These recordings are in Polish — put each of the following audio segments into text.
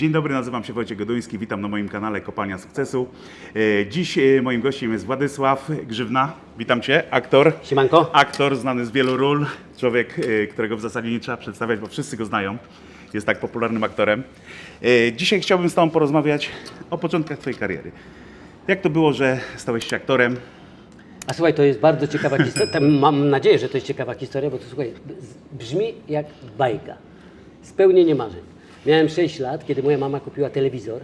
Dzień dobry, nazywam się Wojciech Goduński, witam na moim kanale Kopalnia Sukcesu. E, Dziś e, moim gościem jest Władysław Grzywna. Witam Cię, aktor. Siemanko. Aktor znany z wielu ról, człowiek, e, którego w zasadzie nie trzeba przedstawiać, bo wszyscy go znają. Jest tak popularnym aktorem. Dzisiaj chciałbym z Tobą porozmawiać o początkach Twojej kariery. Jak to było, że stałeś się aktorem? A słuchaj, to jest bardzo ciekawa historia. Mam nadzieję, że to jest ciekawa historia, bo to słuchaj, brzmi jak bajka. Spełnienie marzeń. Miałem 6 lat, kiedy moja mama kupiła telewizor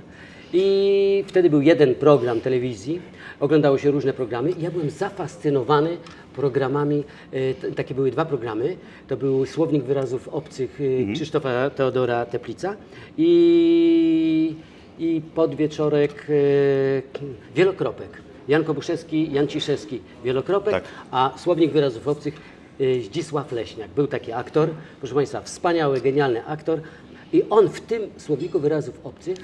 i wtedy był jeden program telewizji, oglądało się różne programy i ja byłem zafascynowany programami, e, takie były dwa programy, to był Słownik Wyrazów Obcych e, Krzysztofa Teodora Teplica i, i podwieczorek e, Wielokropek. Jan Kobuszewski, Jan Ciszewski, Wielokropek, Tak. a Słownik Wyrazów Obcych y, Zdzisław Leśniak. Był taki aktor, proszę Państwa, wspaniały, genialny aktor i on w tym Słowniku Wyrazów Obcych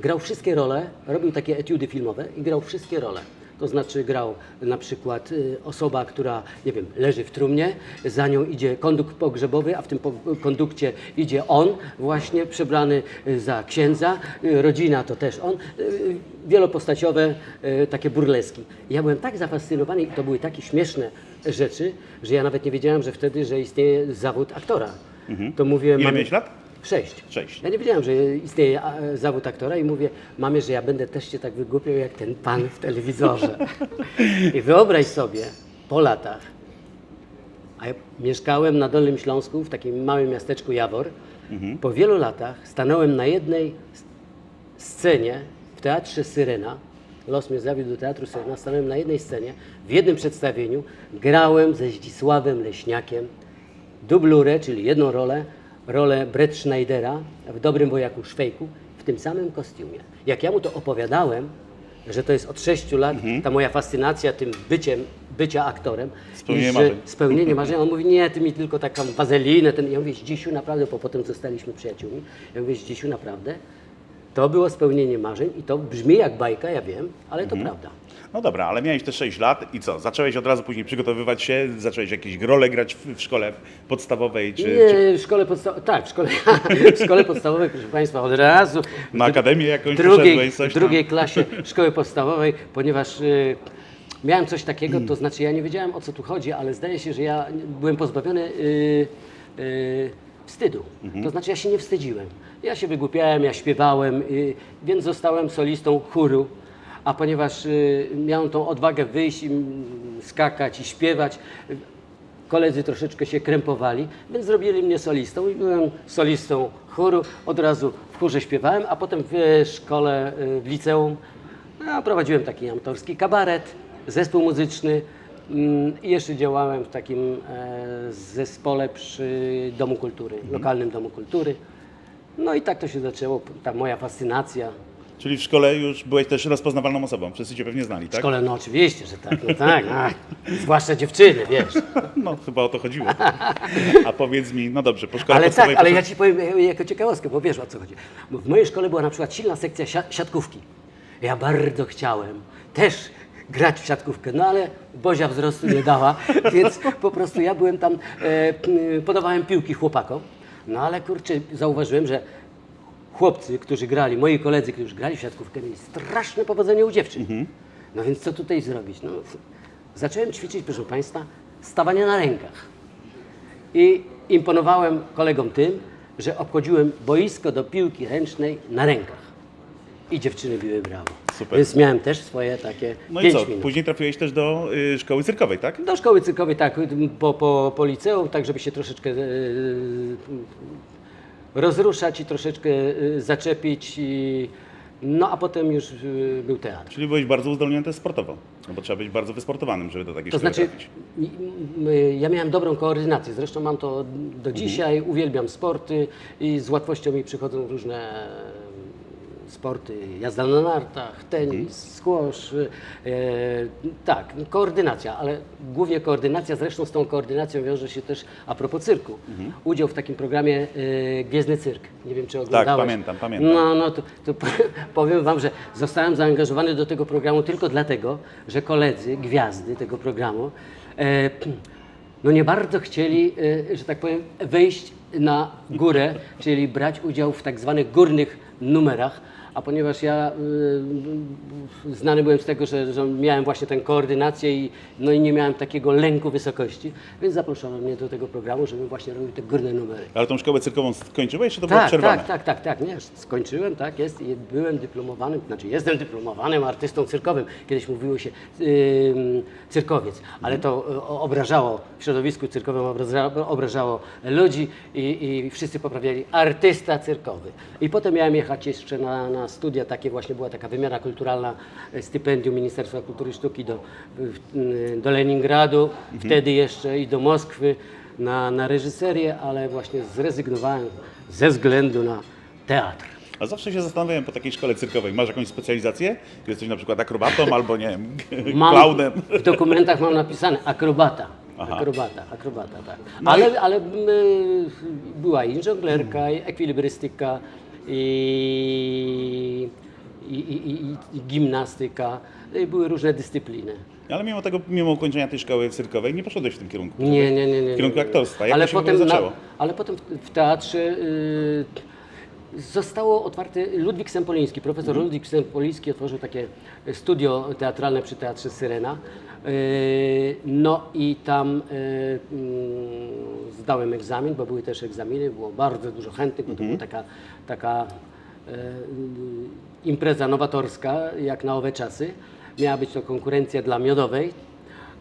grał wszystkie role, robił takie etiudy filmowe i grał wszystkie role. To znaczy grał na przykład y, osoba, która, nie wiem, leży w trumnie, za nią idzie kondukt pogrzebowy, a w tym kondukcie idzie on, właśnie przebrany y, za księdza, y, rodzina to też on, wielopostaciowe takie burleski. Ja byłem tak zafascynowany i to były takie śmieszne rzeczy, że ja nawet nie wiedziałem, że wtedy, że istnieje zawód aktora. To mówiłem Mhm. Ile mamie- miałeś lat? Sześć. Sześć. Ja nie wiedziałem, że istnieje a, zawód aktora i mówię mamie, że ja będę też się tak wygłupiał jak ten pan w telewizorze. I wyobraź sobie, po latach, a ja mieszkałem na Dolnym Śląsku, w takim małym miasteczku Jawor. Po wielu latach stanąłem na jednej scenie w Teatrze Syrena. Los mnie zawiódł do Teatru Syrena. Stanąłem na jednej scenie, w jednym przedstawieniu. Grałem ze Zdzisławem Leśniakiem dublurę, czyli jedną rolę, rolę Brett Schneidera w Dobrym Wojaku Szwejku w tym samym kostiumie. Jak ja mu to opowiadałem, że to jest od sześciu lat ta moja fascynacja tym byciem, bycia aktorem. Spełnienie i marzeń. Spełnienie marzeń. On mówi, nie, ty mi tylko taką wazelinę. Ten... Ja mówię, Zdzisiu, naprawdę, bo potem zostaliśmy przyjaciółmi. Ja mówię, Zdzisiu, naprawdę, to było spełnienie marzeń i to brzmi jak bajka, ja wiem, ale to prawda. No dobra, ale miałeś te 6 lat i co? Zacząłeś od razu później przygotowywać się? Zacząłeś jakieś role grać w, w szkole podstawowej czy, czy Nie, w szkole podstawowej, tak, w szkole, w szkole podstawowej, proszę Państwa, od razu. na akademię jakąś drugiej? Coś w drugiej klasie szkoły podstawowej, ponieważ y, miałem coś takiego, to znaczy ja nie wiedziałem o co tu chodzi, ale zdaje się, że ja byłem pozbawiony y, y, wstydu. To znaczy ja się nie wstydziłem. Ja się wygłupiałem, ja śpiewałem, y, więc zostałem solistą chóru. A ponieważ y, miałem tą odwagę wyjść mm, skakać i śpiewać, koledzy troszeczkę się krępowali, więc zrobili mnie solistą i byłem solistą chóru. Od razu w chórze śpiewałem, a potem w szkole, y, w liceum no, prowadziłem taki amatorski kabaret, zespół muzyczny mm, i jeszcze działałem w takim e, zespole przy Domu Kultury, lokalnym Domu Kultury. No i tak to się zaczęło, ta moja fascynacja. Czyli w szkole już byłeś też rozpoznawalną osobą. Wszyscy cię pewnie znali, W tak? szkole, no oczywiście, że tak, no tak, zwłaszcza dziewczyny, wiesz. No, chyba o to chodziło. A powiedz mi, no dobrze, po szkole Ale tak, podstawowej ale ja ci powiem e, jako ciekawostkę, bo wiesz o co chodzi. Bo w mojej szkole była na przykład silna sekcja sia- siatkówki. Ja bardzo chciałem też grać w siatkówkę, no ale Bozia wzrostu nie dała, więc po prostu ja byłem tam, e, p- podawałem piłki chłopakom. No ale kurczę, zauważyłem, że chłopcy, którzy grali, moi koledzy, którzy grali w siatkówkę, mieli straszne powodzenie u dziewczyn. No więc co tutaj zrobić? No, zacząłem ćwiczyć, proszę Państwa, stawanie na rękach. I imponowałem kolegom tym, że obchodziłem boisko do piłki ręcznej na rękach. I dziewczyny biły brawo. Super. Więc miałem też swoje takie No i pięć co? minut. Później trafiłeś też do y, szkoły cyrkowej, tak? Do szkoły cyrkowej, tak, po, po, po liceum, tak żeby się troszeczkę e, rozruszać i troszeczkę e, zaczepić. I, no a potem już e, był teatr. Czyli byłeś bardzo uzdolniony też sportowo. No bo trzeba być bardzo wysportowanym, żeby do takiej To znaczy, trafić. i- ja miałem dobrą koordynację, zresztą mam to do dzisiaj, uwielbiam sporty i z łatwością mi przychodzą różne sporty, jazda na nartach, tenis, squash, e, tak, koordynacja, ale głównie koordynacja, zresztą z tą koordynacją wiąże się też, a propos cyrku, udział w takim programie e, Gwiezdny Cyrk, nie wiem czy oglądałeś. pamiętam, pamiętam. No, no to, to powiem Wam, że zostałem zaangażowany do tego programu tylko dlatego, że koledzy, gwiazdy tego programu, e, no nie bardzo chcieli, e, że tak powiem, wejść na górę, czyli brać udział w tak zwanych górnych numerach, a ponieważ ja y, znany byłem z tego, że, że miałem właśnie tę koordynację i, no i nie miałem takiego lęku wysokości, więc zaproszono mnie do tego programu, żebym właśnie robił te górne numery. Ale tą szkołę cyrkową skończyłeś, czy to było Tak, przerwane? tak, tak, tak, tak, nie, skończyłem, tak, jest, i byłem dyplomowanym, znaczy jestem dyplomowanym artystą cyrkowym, kiedyś mówiło się cyrkowiec, ale to y, obrażało, w środowisku cyrkowym obrażało, obrażało ludzi i, i wszyscy poprawiali artysta cyrkowy. I potem miałem jechać jeszcze na, na studia, takie właśnie była taka wymiana kulturalna, e, stypendium Ministerstwa Kultury i Sztuki do, do Leningradu, wtedy jeszcze i do Moskwy na, na reżyserię, ale właśnie zrezygnowałem ze względu na teatr. A zawsze się zastanawiałem po takiej szkole cyrkowej. Masz jakąś specjalizację? Jesteś na przykład akrobatą albo nie wiem, klaunem. w dokumentach mam napisane akrobata. Aha. Akrobata, akrobata, tak. No ale ale mm, była i żonglerka, i ekwilibrystyka, i, i, i, i, gimnastyka. No były różne dyscypliny. Ale mimo tego, mimo ukończenia tej szkoły cyrkowej, nie poszedłeś w tym kierunku. Nie, nie, nie. nie W kierunku nie. aktorstwa. Jak ale potem, zaczęło? ale potem w, teatrze y, zostało otwarte Ludwik Sempoliński. Profesor Mhm. Ludwik Sempoliński otworzył takie studio teatralne przy Teatrze Syrena. Y, no i tam y, mm, zdałem egzamin, bo były też egzaminy, było bardzo dużo chętnych, bo to Mhm. była taka, taka y, y, impreza nowatorska, jak na owe czasy. Miała być to konkurencja dla miodowej.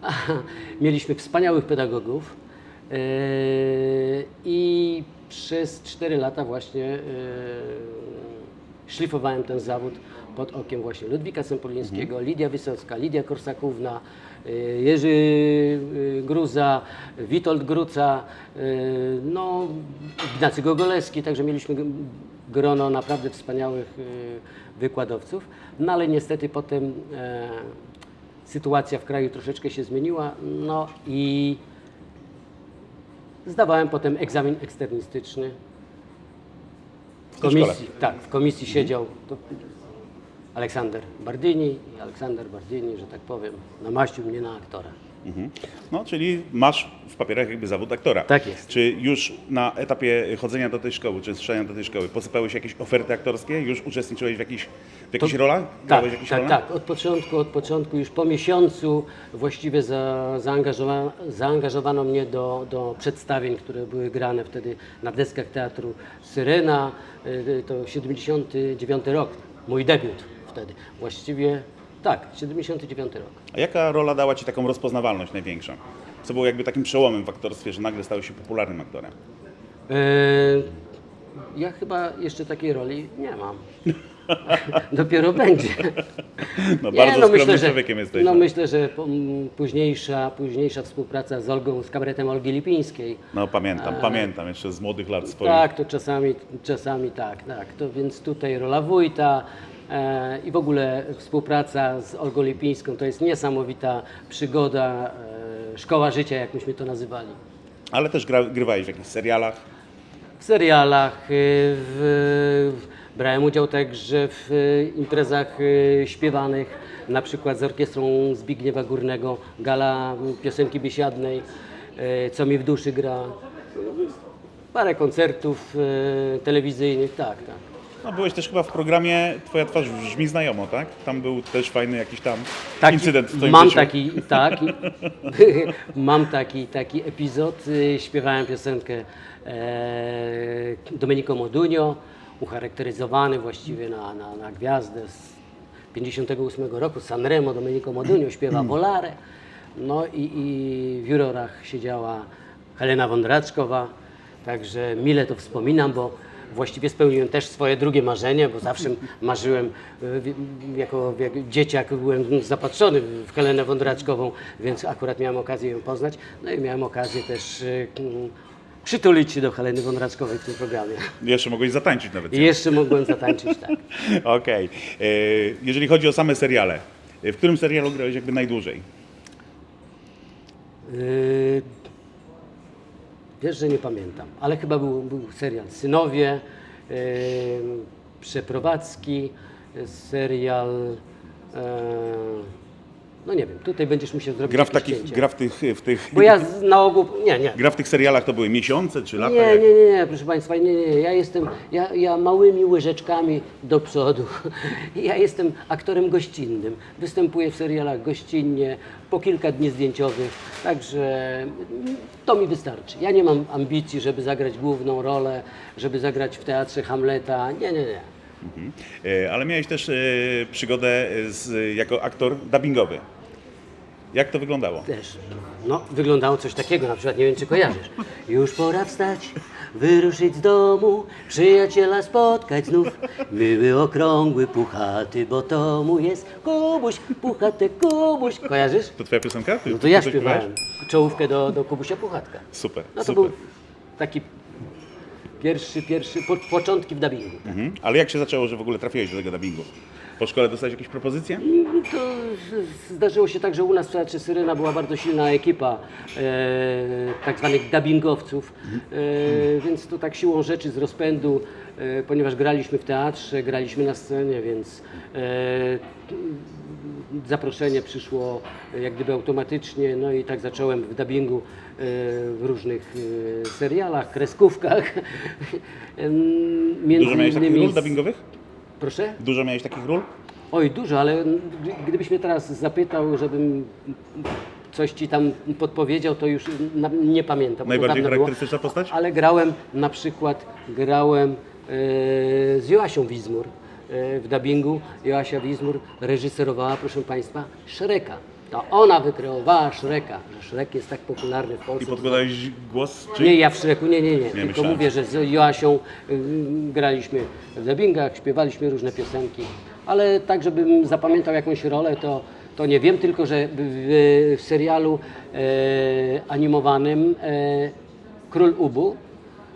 Mieliśmy wspaniałych pedagogów yy, i przez 4 lata właśnie yy, szlifowałem ten zawód pod okiem właśnie Ludwika Sempolińskiego, Lidia Wysocka, Lidia Korsakówna, yy, Jerzy yy, Gruza, Witold Gruca, yy, no, Ignacy Gogolewski, także mieliśmy grono naprawdę wspaniałych wykładowców, no ale niestety potem e, sytuacja w kraju troszeczkę się zmieniła, no i zdawałem potem egzamin eksternistyczny. W komisji, tak, w komisji siedział. To Aleksander Bardini i Aleksander Bardini, że tak powiem, namaścił mnie na aktora. Mhm. No, czyli masz w papierach jakby zawód aktora. Tak jest. Czy już na etapie chodzenia do tej szkoły, czy strzelania do tej szkoły, posypały się jakieś oferty aktorskie? Już uczestniczyłeś w jakichś, w jakichś rolach? Tak, tak, tak. Od początku, od początku, już po miesiącu właściwie za, zaangażowa, zaangażowano mnie do, do przedstawień, które były grane wtedy na deskach teatru Syrena. Y, To 79 rok, mój debiut wtedy. Właściwie tak, 79 rok. A jaka rola dała Ci taką rozpoznawalność największą? Co było jakby takim przełomem w aktorstwie, że nagle stałeś się popularnym aktorem? E, Ja chyba jeszcze takiej roli nie mam. Dopiero będzie. No, Nie, bardzo no skromnym myślę, że, człowiekiem jesteś. No no. myślę, że późniejsza, późniejsza współpraca z Olgą, z kabaretem Olgi Lipińskiej. No pamiętam, pamiętam jeszcze z młodych lat swoich. Tak, to czasami, czasami tak, tak. To więc tutaj rola wójta i w ogóle współpraca z Olgą Lipińską to jest niesamowita przygoda, e, szkoła życia, jak myśmy to nazywali. Ale też gra, grywałeś w jakichś serialach. w serialach, y, w, brałem udział także w imprezach śpiewanych, na przykład z orkiestrą Zbigniewa Górnego, gala piosenki biesiadnej, co mi w duszy gra. Parę koncertów telewizyjnych, tak, tak. No, byłeś też chyba w programie Twoja twarz brzmi znajomo, tak? Tam był też fajny jakiś tam Taki- incydent w Twoim mam życiu. taki, tak, mam taki, taki epizod, y, śpiewałem piosenkę e, Domenico Modugno, ucharakteryzowany właściwie na, na, na gwiazdę z 58 roku, Sanremo, Domenico Modugno śpiewa Volare, no i, i w jurorach siedziała Helena Wądraczkowa, także mile to wspominam, bo właściwie spełniłem też swoje drugie marzenie, bo zawsze marzyłem, y, w- jako, dzieciak byłem zapatrzony w Helenę Wądraczkową, więc akurat miałem okazję ją poznać. No i miałem okazję też y, mm, przytulić się do Heleny Wądraczkowej w tym programie. Jeszcze mogłeś zatańczyć nawet. Jeszcze mogłem zatańczyć, tak. Okej. E, Jeżeli chodzi o same seriale, e, w którym serialu grałeś jakby najdłużej? Yy, Wiesz, że nie pamiętam, ale chyba był, był serial Synowie, yy, Przeprowadzki, serial No nie wiem, tutaj będziesz musiał zrobić Gra w, jakieś takich, cięcie. gra w tych, w tych, Bo ja z, na ogół, nie, nie. gra w tych serialach to były miesiące czy lata? Nie, jak- nie, nie, nie, proszę Państwa, nie, nie, ja jestem, ja, ja małymi łyżeczkami do przodu. Ja jestem aktorem gościnnym. Występuję w serialach gościnnie, po kilka dni zdjęciowych, także mm, to mi wystarczy. Ja nie mam ambicji, żeby zagrać główną rolę, żeby zagrać w teatrze Hamleta. Nie, nie, nie. E, Ale miałeś też e, przygodę z, jako aktor dubbingowy. Jak to wyglądało? Też. No, wyglądało coś takiego, na przykład, nie wiem czy kojarzysz. Już pora wstać, wyruszyć z domu, przyjaciela spotkać znów. Były okrągły, puchaty, bo to mu jest Kubuś, puchaty Kubuś. Kojarzysz? To twoja piosenka? Ty, No to ja śpiewałem czołówkę do, do Kubusia Puchatka. Super, No to super. był taki pierwszy, pierwszy, po, początki w dubbingu. Mhm. Ale jak się zaczęło, że w ogóle trafiłeś do tego dubbingu? Po szkole dostałeś jakieś propozycje? To zdarzyło się tak, że u nas w Teatrze Syrena była bardzo silna ekipa e, tak zwanych dubbingowców, e, więc to tak siłą rzeczy z rozpędu, e, ponieważ graliśmy w teatrze, graliśmy na scenie, więc e, zaproszenie przyszło e, jak gdyby automatycznie, no i tak zacząłem w dubbingu e, w różnych e, serialach, kreskówkach. Między Dużo miałeś takich innymi ról dubbingowych? Proszę? Dużo miałeś takich ról? Oj, dużo, ale gdy- gdybyś mnie teraz zapytał, żebym coś ci tam podpowiedział, to już nie pamiętam. Najbardziej było. charakterystyczna postać? Ale grałem na przykład, grałem z Joasią Wizmur w dubbingu. Joasia Wizmur reżyserowała, proszę Państwa, Szreka. To ona wykreowała Szreka, że Szrek jest tak popularny w Polsce. I podkładałeś głos? Czy... Nie, ja w Szreku, nie, nie, nie. Tylko myślałem. mówię, że z Joasią y, graliśmy w dubbingach, śpiewaliśmy różne piosenki, ale tak, żebym zapamiętał jakąś rolę, to, to nie wiem, tylko że w, w, w serialu e, animowanym e, Król Ubu,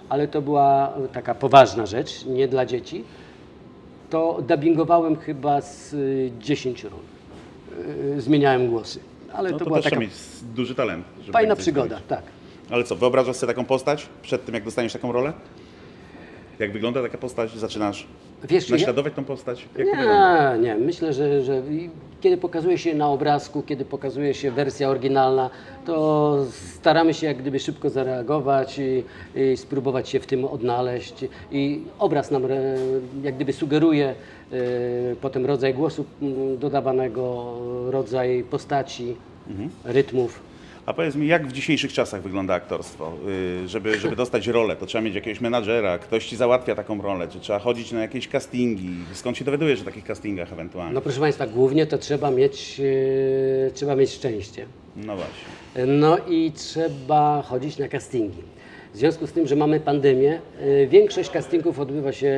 ale to była taka poważna rzecz, nie dla dzieci, to dubbingowałem chyba z y, 10 ról. Y, Zmieniałem głosy. Ale No to, to, była też taka mieć duży talent. fajna przygoda, zrobić. tak. Ale co, wyobrażasz sobie taką postać przed tym, jak dostaniesz taką rolę? Jak wygląda taka postać? Zaczynasz Wiesz, ja- naśladować tą postać? Jak? Nie, nie. Myślę, że, że kiedy pokazuje się na obrazku, kiedy pokazuje się wersja oryginalna, to staramy się jak gdyby szybko zareagować i, i spróbować się w tym odnaleźć. I obraz nam re, jak gdyby sugeruje e, potem rodzaj głosu dodawanego, rodzaj postaci, Mhm. rytmów. A powiedz mi, jak w dzisiejszych czasach wygląda aktorstwo? Y, Żeby, żeby dostać rolę, to trzeba mieć jakiegoś menadżera, ktoś ci załatwia taką rolę, czy trzeba chodzić na jakieś castingi? Skąd się dowiadujesz o takich castingach ewentualnie? No proszę Państwa, głównie to trzeba mieć, e, trzeba mieć szczęście. No właśnie. No i trzeba chodzić na castingi. W związku z tym, że mamy pandemię, y, większość castingów odbywa się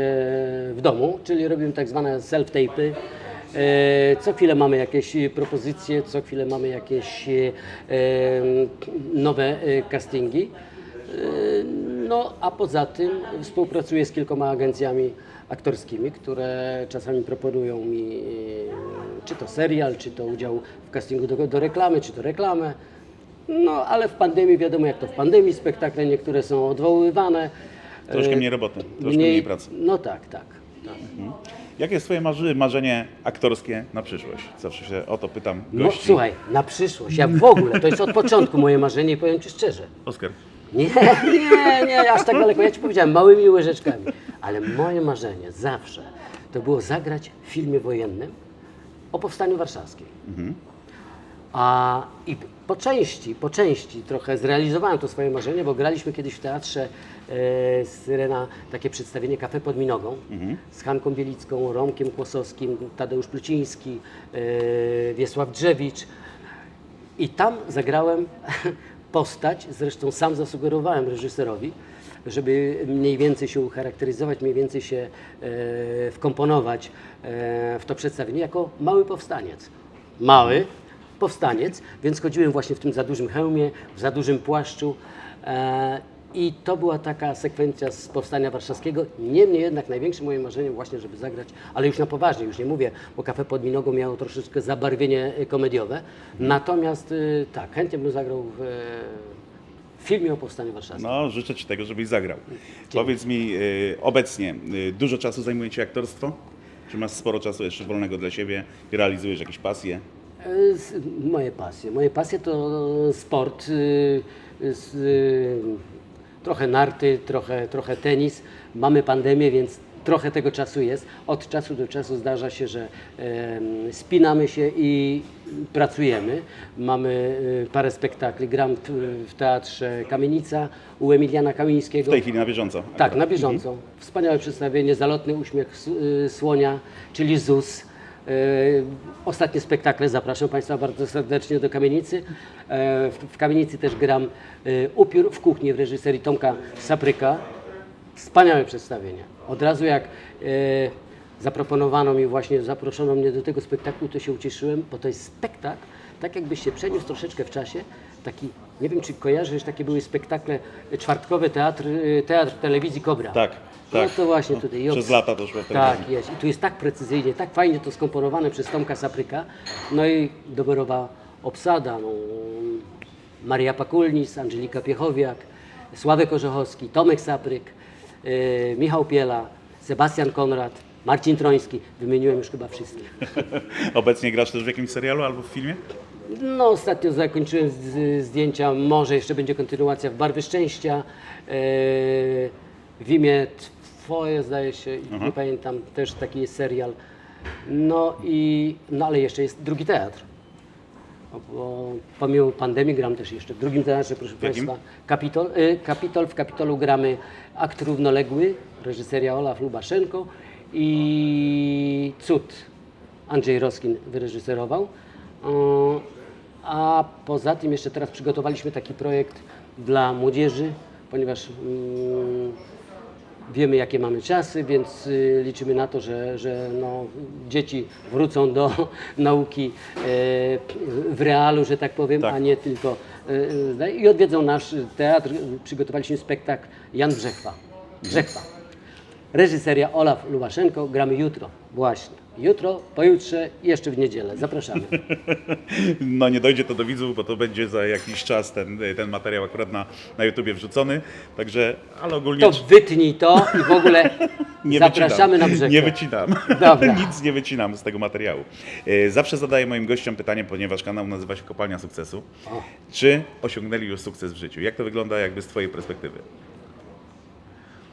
w domu, czyli robimy tak zwane self-tape'y. Y, Co chwilę mamy jakieś y, propozycje, co chwilę mamy jakieś y, nowe castingi. No a poza tym współpracuję z kilkoma agencjami aktorskimi, które czasami proponują mi czy to serial, czy to udział w castingu do, do reklamy, czy to reklamę. No ale w pandemii wiadomo jak to w pandemii, spektakle niektóre są odwoływane. Troszkę E, mniej roboty, troszkę mniej pracy. No tak, tak. tak. Jakie jest Twoje marzy, marzenie aktorskie na przyszłość? Zawsze się o to pytam No gości. słuchaj, na przyszłość, ja w ogóle, to jest od początku moje marzenie i powiem Ci szczerze. Oskar. Nie, nie, nie, aż tak daleko. Ja Ci powiedziałem, małymi łyżeczkami. Ale moje marzenie zawsze to było zagrać w filmie wojennym o Powstaniu Warszawskim. A i po części, po części trochę zrealizowałem to swoje marzenie, bo graliśmy kiedyś w teatrze e, Syrena takie przedstawienie Kafe pod Minogą z Hanką Bielicką, Romkiem Kłosowskim, Tadeusz Pluciński, e, Wiesław Drzewicz. I tam zagrałem postać, zresztą sam zasugerowałem reżyserowi, żeby mniej więcej się ucharakteryzować, mniej więcej się e, wkomponować e, w to przedstawienie jako mały powstaniec. Mały powstaniec, więc chodziłem właśnie w tym za dużym hełmie, w za dużym płaszczu. E, i to była taka sekwencja z Powstania Warszawskiego. Niemniej jednak największym moim marzeniem właśnie, żeby zagrać, ale już na poważnie, już nie mówię, bo Kafe pod Minogą miało troszeczkę zabarwienie y, komediowe. Natomiast y, tak, chętnie bym zagrał w, w filmie o Powstaniu Warszawskim. No, życzę Ci tego, żebyś zagrał. Powiedz mi, y, obecnie y, dużo czasu zajmuje Ci aktorstwo? Czy masz sporo czasu jeszcze wolnego dla siebie? Realizujesz jakieś pasje? Moje pasje. Moje pasje to sport, y, y, trochę narty, trochę, trochę tenis. Mamy pandemię, więc trochę tego czasu jest. Od czasu do czasu zdarza się, że spinamy się i pracujemy. Mamy y, parę spektakli. Gram w, w teatrze Kamienica u Emiliana W Kamińskiego. tej chwili na bieżąco. Tak, na bieżąco. Wspaniałe przedstawienie, zalotny uśmiech y, słonia, czyli ZUS. Y, Ostatnie spektakle zapraszam Państwa bardzo serdecznie do Kamienicy. E, W, Kamienicy też gram y, Upiór w kuchni w reżyserii Tomka Sapryka. Wspaniałe przedstawienie. Od razu jak e, zaproponowano mi właśnie, zaproszono mnie do tego spektaklu, to się ucieszyłem, bo to jest spektakl, tak jakbyś się przeniósł troszeczkę w czasie, taki, nie wiem czy kojarzysz, takie były spektakle czwartkowe, teatr, teatr telewizji Kobra. Tak, No tak. to właśnie No, tutaj. Przez lata to szło Tak, jest. I tu jest tak precyzyjnie, tak fajnie to skomponowane przez Tomka Sapryka. No i doborowa obsada. No, Maria Pakulnis, Angelika Piechowiak, Sławek Orzechowski, Tomek Sapryk, yy, Michał Piela, Sebastian Konrad, Marcin Troński. Wymieniłem już chyba wszystkich. Obecnie grasz też w jakimś serialu albo w filmie? No, ostatnio zakończyłem zdjęcia, może jeszcze będzie kontynuacja w Barwy Szczęścia. Yy, w imię Twoje, zdaje się, nie pamiętam, też taki jest serial. No i, no ale jeszcze jest drugi teatr. Bo- Bo pomimo pandemii gram też jeszcze w drugim teatrze, proszę jakim? Państwa. Kapitol, y, Kapitol, w Kapitolu gramy akt równoległy, reżyseria Olaf Lubaszenko i Cud Andrzej Roskin wyreżyserował. Y, A poza tym jeszcze teraz przygotowaliśmy taki projekt dla młodzieży, ponieważ mm, wiemy jakie mamy czasy, więc y, liczymy na to, że, że no, dzieci wrócą do nauki e, w realu, że tak powiem, Tak. a nie tylko e, e, i odwiedzą nasz teatr. Przygotowaliśmy spektakl Jan Brzechwa. Brzechwa. Reżyseria Olaf Lubaszenko. Gramy jutro, właśnie. Jutro, pojutrze i jeszcze w niedzielę. Zapraszamy. No nie dojdzie to do widzów, bo to będzie za jakiś czas ten, ten materiał akurat na, na YouTubie wrzucony. Także, ale ogólnie To wytnij to i w ogóle nie zapraszamy wycinam. na brzeg. Nie wycinam. Dobra. Nic nie wycinam z tego materiału. E, Zawsze zadaję moim gościom pytanie, ponieważ kanał nazywa się Kopalnia Sukcesu. O. Czy osiągnęli już sukces w życiu? Jak to wygląda jakby z Twojej perspektywy?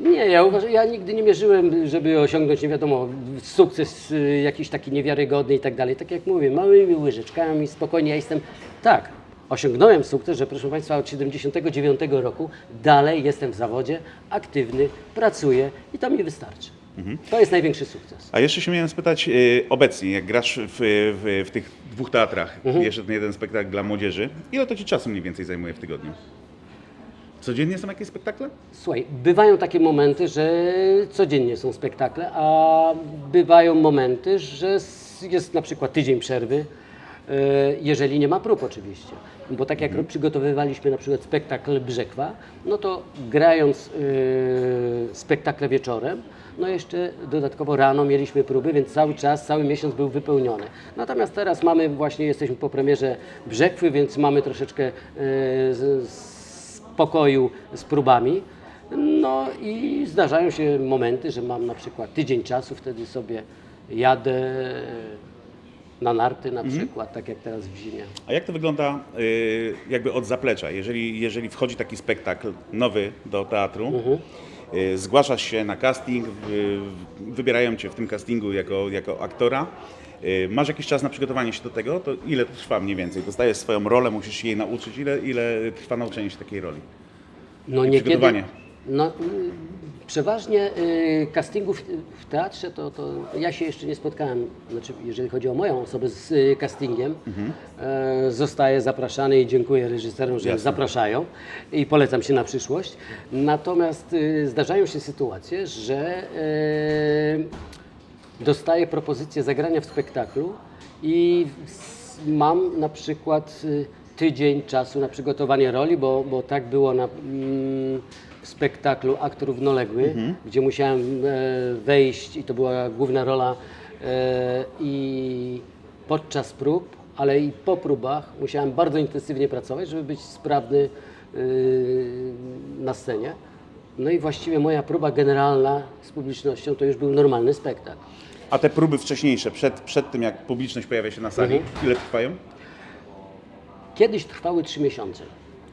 Nie, ja uważam, ja nigdy nie mierzyłem, żeby osiągnąć, nie wiadomo, sukces y, jakiś taki niewiarygodny i tak dalej. Tak jak mówię, małymi łyżeczkami, spokojnie, ja jestem, tak, osiągnąłem sukces, że proszę Państwa od 79 roku dalej jestem w zawodzie, aktywny, pracuję i to mi wystarczy. To jest największy sukces. A jeszcze się miałem spytać, y, obecnie, jak grasz w, w, w tych dwóch teatrach, Mhm. jeszcze ten jeden spektakl dla młodzieży, ile to Ci czasu mniej więcej zajmuje w tygodniu? Codziennie są jakieś spektakle? Słuchaj, bywają takie momenty, że codziennie są spektakle, a bywają momenty, że jest na przykład tydzień przerwy, e, jeżeli nie ma prób oczywiście. Bo tak jak przygotowywaliśmy na przykład spektakl Brzekwa, no to grając e, spektakle wieczorem, no jeszcze dodatkowo rano mieliśmy próby, więc cały czas, cały miesiąc był wypełniony. Natomiast teraz mamy właśnie, jesteśmy po premierze Brzekwy, więc mamy troszeczkę e, z, z spokoju z próbami. No i zdarzają się momenty, że mam na przykład tydzień czasu, wtedy sobie jadę na narty na przykład, tak jak teraz w zimie. A jak to wygląda y, jakby od zaplecza? Jeżeli, jeżeli wchodzi taki spektakl nowy do teatru, y, zgłaszasz się na casting, y, wybierają Cię w tym castingu jako, jako aktora, masz jakiś czas na przygotowanie się do tego, to ile to trwa mniej więcej? Dostajesz swoją rolę, musisz się jej nauczyć, ile, ile trwa nauczenie się takiej roli? No przygotowanie. No, y, przeważnie y, castingów w teatrze to, to ja się jeszcze nie spotkałem, znaczy jeżeli chodzi o moją osobę z y, castingiem, e, zostaję zapraszany i dziękuję reżyserom, że Jasne. zapraszają i polecam się na przyszłość. Natomiast y, zdarzają się sytuacje, że y, dostaję propozycję zagrania w spektaklu i mam na przykład y, tydzień czasu na przygotowanie roli, bo, bo tak było na mm, w spektaklu Akt Równoległy, gdzie musiałem e, wejść i to była główna rola e, i podczas prób, ale i po próbach musiałem bardzo intensywnie pracować, żeby być sprawny y, na scenie. No i właściwie moja próba generalna z publicznością to już był normalny spektakl. A te próby wcześniejsze, przed, przed tym jak publiczność pojawia się na sali, Mhm. ile trwają? Kiedyś trwały trzy miesiące,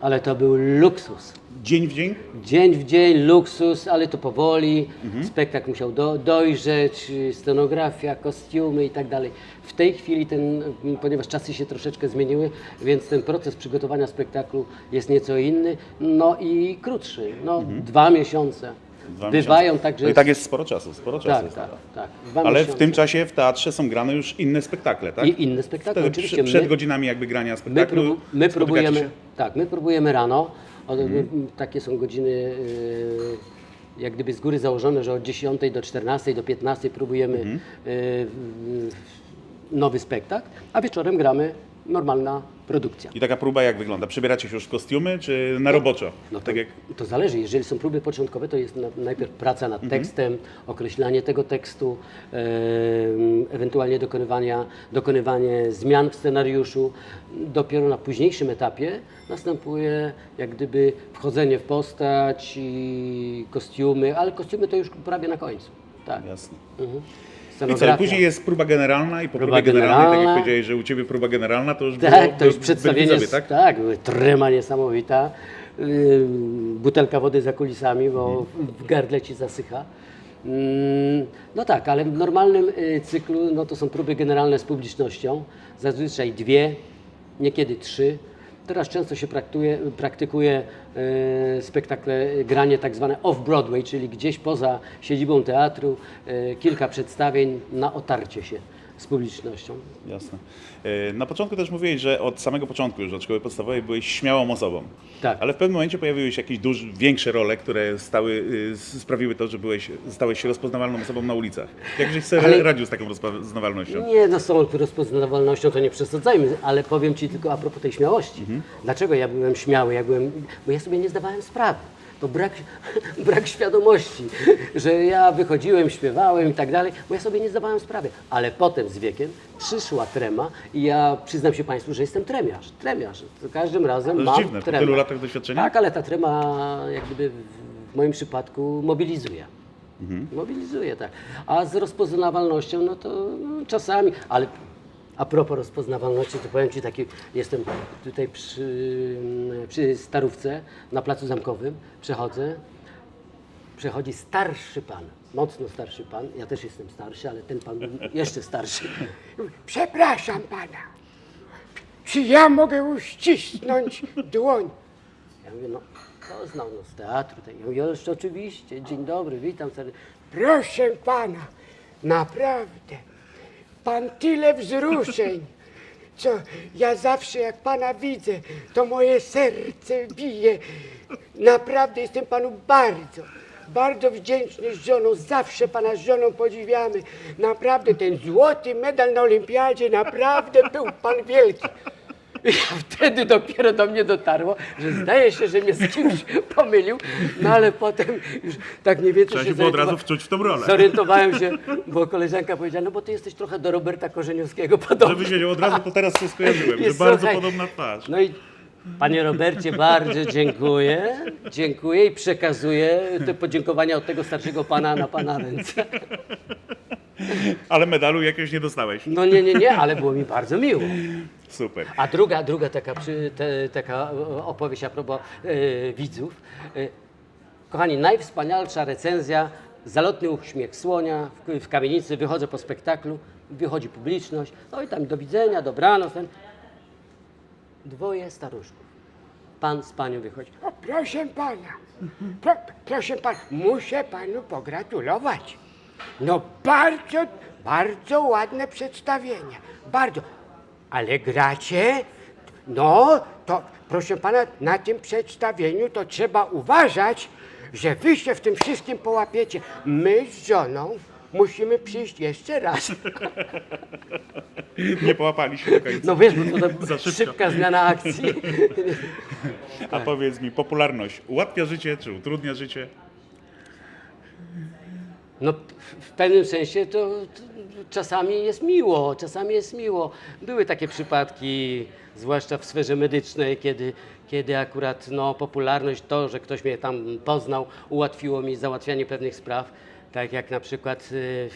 ale to był luksus. Dzień w dzień? Dzień w dzień, luksus, ale to powoli. Spektakl musiał do, dojrzeć, scenografia, kostiumy i tak dalej. W tej chwili, ten, ponieważ czasy się troszeczkę zmieniły, więc ten proces przygotowania spektaklu jest nieco inny, no i krótszy, no dwa miesiące. Dwa Bywają miesiące. także... No i tak jest sporo czasu, sporo czasu. tak, jest tak, tak. Dwa Ale w miesiące. tym czasie w teatrze są grane już inne spektakle, tak? I inne spektakle, Wtedy oczywiście. Przed, przed my- godzinami jakby grania My, spektaklu my spotykacie próbujemy, się? tak, my próbujemy rano. O, Mhm. Takie są godziny y, jak gdyby z góry założone, że od 10 do 14, do 15 próbujemy Mhm. y, y, nowy spektakl, a wieczorem gramy normalna produkcja. I taka próba jak wygląda? Przybieracie się już w kostiumy, czy na roboczo? No to, tak jak... to zależy. Jeżeli są próby początkowe, to jest na, najpierw praca nad Mhm. tekstem, określanie tego tekstu, em, ewentualnie dokonywania, dokonywanie zmian w scenariuszu. Dopiero na późniejszym etapie następuje jak gdyby wchodzenie w postać i kostiumy, ale kostiumy to już prawie na końcu. Tak. Jasne. Mhm. I co, Scenografia. później jest próba generalna i po Próba próbie generalnej, tak jak generalna. powiedziałeś, że u Ciebie próba generalna, to już było, Tak, to już przedstawienie, widzowie, tak? tak? tak, trema niesamowita, butelka wody za kulisami, bo w gardle ci zasycha. Mm, No tak, ale w normalnym y, cyklu no to są próby generalne z publicznością, zazwyczaj dwie, niekiedy trzy. Teraz często się praktykuje, praktykuje e, spektakle, granie tak zwane off-Broadway, czyli gdzieś poza siedzibą teatru, e, kilka przedstawień na otarcie się z publicznością. Jasne. E, Na początku też mówiłeś, że od samego początku już od szkoły podstawowej byłeś śmiałą osobą. Tak. Ale w pewnym momencie pojawiły się jakieś duże, większe role, które stały, y, sprawiły to, że byłeś, stałeś się rozpoznawalną osobą na ulicach. Jakżeś sobie Ale- radził z taką rozpoznawalnością? Nie, no z tą rozpoznawalnością to nie przesadzajmy, ale powiem Ci tylko a propos tej śmiałości. Dlaczego ja byłem śmiały? Ja byłem, bo ja sobie nie zdawałem sprawy. To brak, brak świadomości, że ja wychodziłem, śpiewałem i tak dalej, bo ja sobie nie zdawałem sprawy. Ale potem z wiekiem przyszła trema i ja przyznam się Państwu, że jestem tremiarz. Tremiarz. Za każdym razem To mam dziwne, po tremę. tylu latach doświadczenia? Tak, ale ta trema jak gdyby w, w moim przypadku mobilizuje. Mhm. Mobilizuje, tak. A z rozpoznawalnością, no to no, czasami, ale a propos rozpoznawalności, to powiem Ci taki, jestem tutaj przy, przy Starówce, na Placu Zamkowym, przechodzę, przechodzi starszy pan, mocno starszy pan, ja też jestem starszy, ale ten pan jeszcze starszy. Przepraszam pana. Czy ja mogę uścisnąć dłoń? Ja mówię, no, to znał no, z teatru. Tak. Ja mówię, jeszcze oczywiście, dzień dobry, witam serdecznie. Proszę pana, naprawdę. Pan tyle wzruszeń. Co ja zawsze jak pana widzę, to moje serce bije. Naprawdę jestem panu bardzo, bardzo wdzięczny z żoną. Zawsze pana z żoną podziwiamy. Naprawdę ten złoty medal na olimpiadzie, naprawdę był pan wielki. I wtedy dopiero do mnie dotarło, że zdaje się, że mnie z kimś pomylił, no ale potem już tak nie wiem, co Trzeba się się było od razu wczuć w tą rolę. Zorientowałem się, bo koleżanka powiedziała, no bo ty jesteś trochę do Roberta Korzeniowskiego podobny. Żebyś wiedział, od razu to teraz się skojarzyłem, że Jest, bardzo słuchaj, podobna twarz. No i panie Robercie, bardzo dziękuję. Dziękuję i przekazuję te podziękowania od tego starszego pana na pana ręce. Ale medalu jakiegoś nie dostałeś. No nie, nie, nie, ale było mi bardzo miło. Super. A druga, druga taka, przy, te, taka opowieść a propos e, widzów. E, kochani, najwspanialsza recenzja, zalotny uśmiech słonia w, w kamienicy, wychodzę po spektaklu, wychodzi publiczność, no i tam do widzenia, dobranoc. Ten. Dwoje staruszków. Pan z panią wychodzi. O, proszę pana, pro, proszę pana, muszę panu pogratulować. No bardzo, bardzo ładne przedstawienie, bardzo. Ale gracie, no to proszę pana, na tym przedstawieniu to trzeba uważać, że wy się w tym wszystkim połapiecie. My z żoną musimy przyjść jeszcze raz. Nie połapali się do końca. No wiesz, bo to Za szybko. szybka zmiana akcji. A powiedz mi, popularność ułatwia życie, czy utrudnia życie? No w pewnym sensie to, to czasami jest miło, czasami jest miło. Były takie przypadki, zwłaszcza w sferze medycznej, kiedy, kiedy akurat no, popularność, to, że ktoś mnie tam poznał, ułatwiło mi załatwianie pewnych spraw, tak jak na przykład y,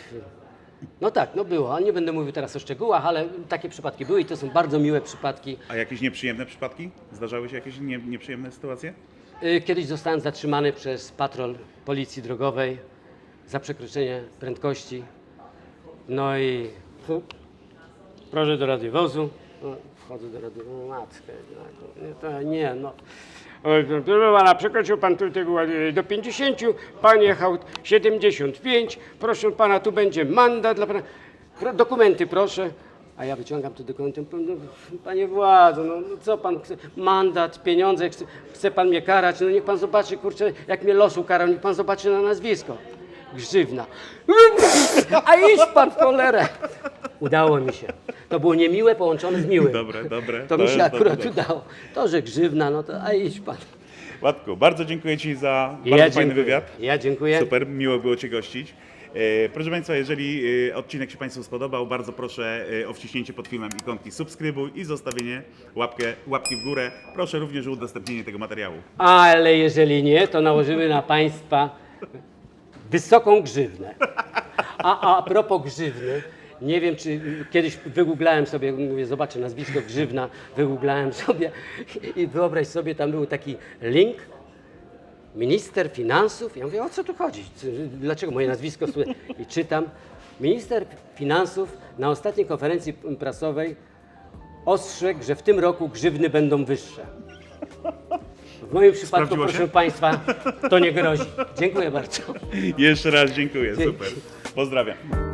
No tak, no było. Nie będę mówił teraz o szczegółach, ale takie przypadki były i to są bardzo miłe przypadki. A jakieś nieprzyjemne przypadki? Zdarzały się jakieś nie, nieprzyjemne sytuacje? Y, Kiedyś zostałem zatrzymany przez patrol policji drogowej za przekroczenie prędkości. No i hu, proszę do radiowozu. No, wchodzę do radiowozu, matkę, no, to nie, no. Proszę przekroczył pan tutaj do 50, pan jechał 75, proszę pana, tu będzie mandat dla pana. Dokumenty proszę. A ja wyciągam te dokumenty, no, panie władzo, no, no co pan chce, mandat, pieniądze, chce, chce pan mnie karać, no niech pan zobaczy, kurczę, jak mnie los ukarał, niech pan zobaczy na nazwisko. Grzywna. A idź pan w cholerę. Udało mi się. To było niemiłe połączone z miłym. Dobre, dobre. To mi jest się akurat dobre. udało. To, że grzywna, no to a idź pan. Łatku, bardzo dziękuję Ci za bardzo Ja fajny dziękuję. wywiad. Ja dziękuję. Super, miło było Cię gościć. E, Proszę Państwa, jeżeli e, odcinek się Państwu spodobał, bardzo proszę e, o wciśnięcie pod filmem ikonki subskrybuj i zostawienie łapkę, łapki w górę. Proszę również o udostępnienie tego materiału. Ale jeżeli nie, to nałożymy na państwa wysoką grzywnę. A, a propos grzywny, nie wiem, czy kiedyś wygooglałem sobie, mówię, zobaczę nazwisko Grzywna, wygooglałem sobie i wyobraź sobie, tam był taki link, minister finansów. Ja mówię, o co tu chodzi? Dlaczego moje nazwisko? I czytam, minister finansów na ostatniej konferencji prasowej ostrzegł, że w tym roku grzywny będą wyższe. W moim przypadku, Sprawdziło się? proszę Państwa, to nie grozi. Dziękuję bardzo. Jeszcze raz dziękuję, super. Pozdrawiam.